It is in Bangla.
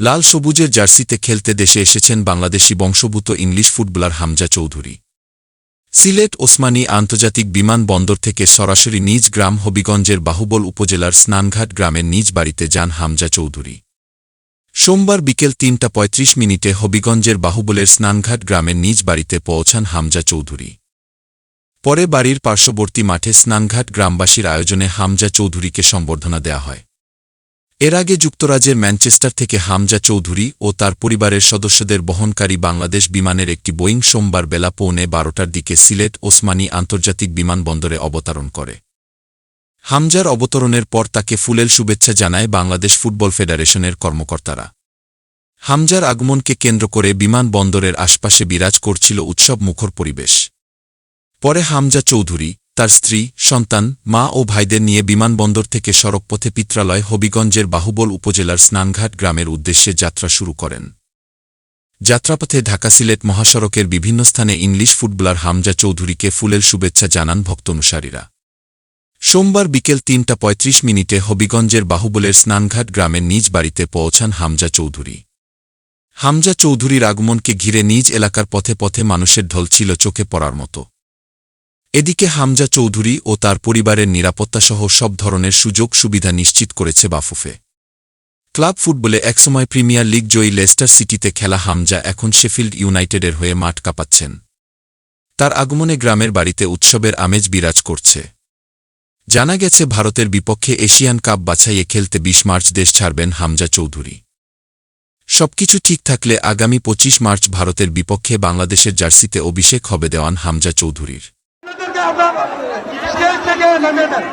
লাল সবুজের জার্সিতে খেলতে দেশে এসেছেন বাংলাদেশি বংশভূত ইংলিশ ফুটবলার হামজা চৌধুরী। সিলেট ওসমানী আন্তর্জাতিক বিমানবন্দর থেকে সরাসরি নিজ গ্রাম হবিগঞ্জের বাহুবল উপজেলার স্নানঘাট গ্রামের নিজ বাড়িতে যান হামজা চৌধুরী। সোমবার বিকেল তিনটা পঁয়ত্রিশ মিনিটে হবিগঞ্জের বাহুবলের স্নানঘাট গ্রামের নিজ বাড়িতে পৌঁছান হামজা চৌধুরী। পরে বাড়ির পার্শ্ববর্তী মাঠে স্নানঘাট গ্রামবাসীর আয়োজনে হামজা চৌধুরীকে সম্বর্ধনা দেয়া হয়। এর আগে যুক্তরাজ্যের ম্যানচেস্টার থেকে হামজা চৌধুরী ও তার পরিবারের সদস্যদের বহনকারী বাংলাদেশ বিমানের একটি বোয়িং সোমবার বেলা পৌনে বারোটার দিকে সিলেট ওসমানী আন্তর্জাতিক বিমানবন্দরে অবতরণ করে। হামজার অবতরণের পর তাকে ফুলেল শুভেচ্ছা জানায় বাংলাদেশ ফুটবল ফেডারেশনের কর্মকর্তারা। হামজার আগমনকে কেন্দ্র করে বিমানবন্দরের আশপাশে বিরাজ করছিল উৎসব মুখর পরিবেশ। পরে হামজা চৌধুরী তার স্ত্রী, সন্তান, মা ও ভাইদের নিয়ে বিমানবন্দর থেকে সড়কপথে পিত্রালয় হবিগঞ্জের বাহুবল উপজেলার স্নানঘাট গ্রামের উদ্দেশ্যে যাত্রা শুরু করেন। যাত্রাপথে ঢাকা সিলেট মহাসড়কের বিভিন্ন স্থানে ইংলিশ ফুটবলার হামজা চৌধুরীকে ফুলের শুভেচ্ছা জানান ভক্তানুসারীরা। সোমবার বিকেল তিনটা পঁয়ত্রিশ মিনিটে হবিগঞ্জের বাহুবলের স্নানঘাট গ্রামের নিজ বাড়িতে পৌঁছান হামজা চৌধুরী। হামজা চৌধুরীর আগমনকে ঘিরে নিজ এলাকার পথে পথে মানুষের ঢল ছিল চোখে পড়ার মতো। এদিকে হামজা চৌধুরী ও তার পরিবারের নিরাপত্তাসহ সব ধরনের সুযোগ সুবিধা নিশ্চিত করেছে বাফুফে। ক্লাব ফুটবলে একসময় প্রিমিয়ার লিগ জয়ী লেস্টার সিটিতে খেলা হামজা এখন শেফিল্ড ইউনাইটেডের হয়ে মাঠ কাঁপাচ্ছেন। তার আগমনে গ্রামের বাড়িতে উৎসবের আমেজ বিরাজ করছে। জানা গেছে, ভারতের বিপক্ষে এশিয়ান কাপ বাছাইয়ে খেলতে বিশ মার্চ দেশ ছাড়বেন হামজা চৌধুরী। সবকিছু ঠিক থাকলে আগামী ২৫ মার্চ ভারতের বিপক্ষে বাংলাদেশের জার্সিতে অভিষেক হবে দেওয়ান হামজা চৌধুরীর। আমরা স্টেজ থেকে নামিয়ে দেন।